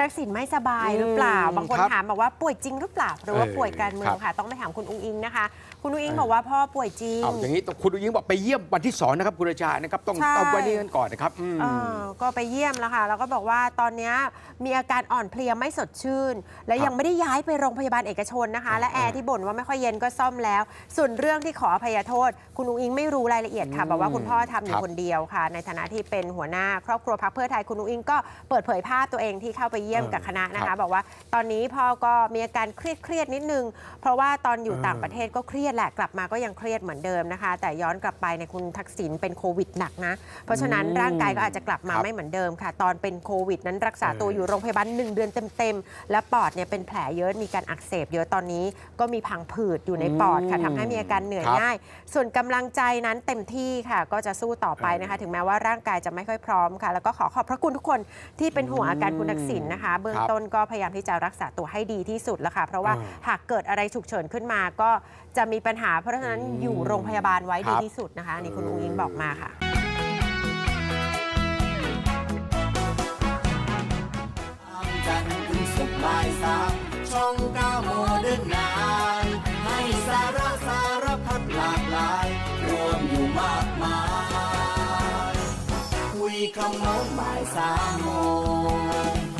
ทักษิณไม่สบายหรือเปล่าอืมบางคนครับถามบอกว่าป่วยจริงหรือเปล่า หรือว่าเออป่วยการเมืองครับค่ะ ต้องไปถามคุณอุ้งอิงนะคะ คุณอุ้งอิงเออบอกว่าพ่อป่วยจริงเอาอย่างนี้ต้องคุณอุ้งอิงบอกไปเยี่ยมวันที่สองนะครับคุณราชานะครับ ต้องใช่ต้องไว้นี่กันก่อนนะครับอืมเออก็ไปเยี่ยมแล้วค่ะ แล้วก็บอกว่าตอนเนี้ยมีอาการอ่อนเพลียไม่สดชื่น และครับยังไม่ได้ย้ายไปโรงพยาบาลเอกชนนะคะ และแอเอร์อที่บ่นว่าไม่ค่อยเย็นก็ซ่อมแล้ว ส่วนเรื่องที่ขออภัยโทษ คุณอุ้งอิงไม่รู้รายละเอียดค่ะอืมบอกว่าคุณพ่อทำอคยู่รับคนเดียวค่ะ ในฐานะที่เป็นหัวหน้าครอบครัวพรรคเพื่อไทย คุณอุ้งอิงก็เปิดเผยภาพตัวเองที่เข้าไปเยี่ยมเออกับคณะนะครัคะบบอกว่าตอนนี้พ่อก็มีอาการเครียดเครียดๆนิดนึง เพราะว่าตอนอยู่เออต่างประเทศก็เครียดแหละกลับมาก็ยังเครียดเหมือนเดิมนะคะ แต่ย้อนกลับไปในยคุณทักษิณเป็นโควิดหนักนะ เพราะฉะนั้นอืมร่างกายก็อาจจะกลับมาครับ ไม่เหมือนเดิมค่ะ ตอนเป็นโควิด นั้นรักษาตัวเออออยู่โรงพยาบาล1เดือนเต็มๆและปอดเนี่ยเป็นแผลเยอะมีการอักเสบเยอะตอนนี้ก็มีพังผืดอยู่ในปอดค่ะอืมทำให้มีอาการเหนื่อยครับ ง่าย ส่วนกำลังใจนั้นเต็มที่ค่ะ ก็จะสู้ต่อไปนะคะ ถึงแม้ว่าร่างกายจะไม่ค่อยพร้อมค่ะ แล้วก็ขอขอบพระคุณทุกคนที่เป็นห่วงอาการคุณทักษิณนะคะ เบื้องครับต้นก็พยายามที่จะรักษาตัวให้ดีที่สุดแล้วค่ะ เพราะว่าอ่าหากเกิดอะไรฉุกเฉินขึ้นมาก็จะมีปัญหา เพราะฉะนั้นอืมอยู่โรงพยาบาลไว้ครัดีบที่สุดนะคะอันนี่คุณอุ้งอิงบอกมาค่ะจันทร์ถึงศุกร์บ่ายสามช่องเก้าโมเดิร์นไนให้สาระสารพัดหลากหลาย รวมอยู่มากมาย คุยคำโน้นบ่ายสามโมง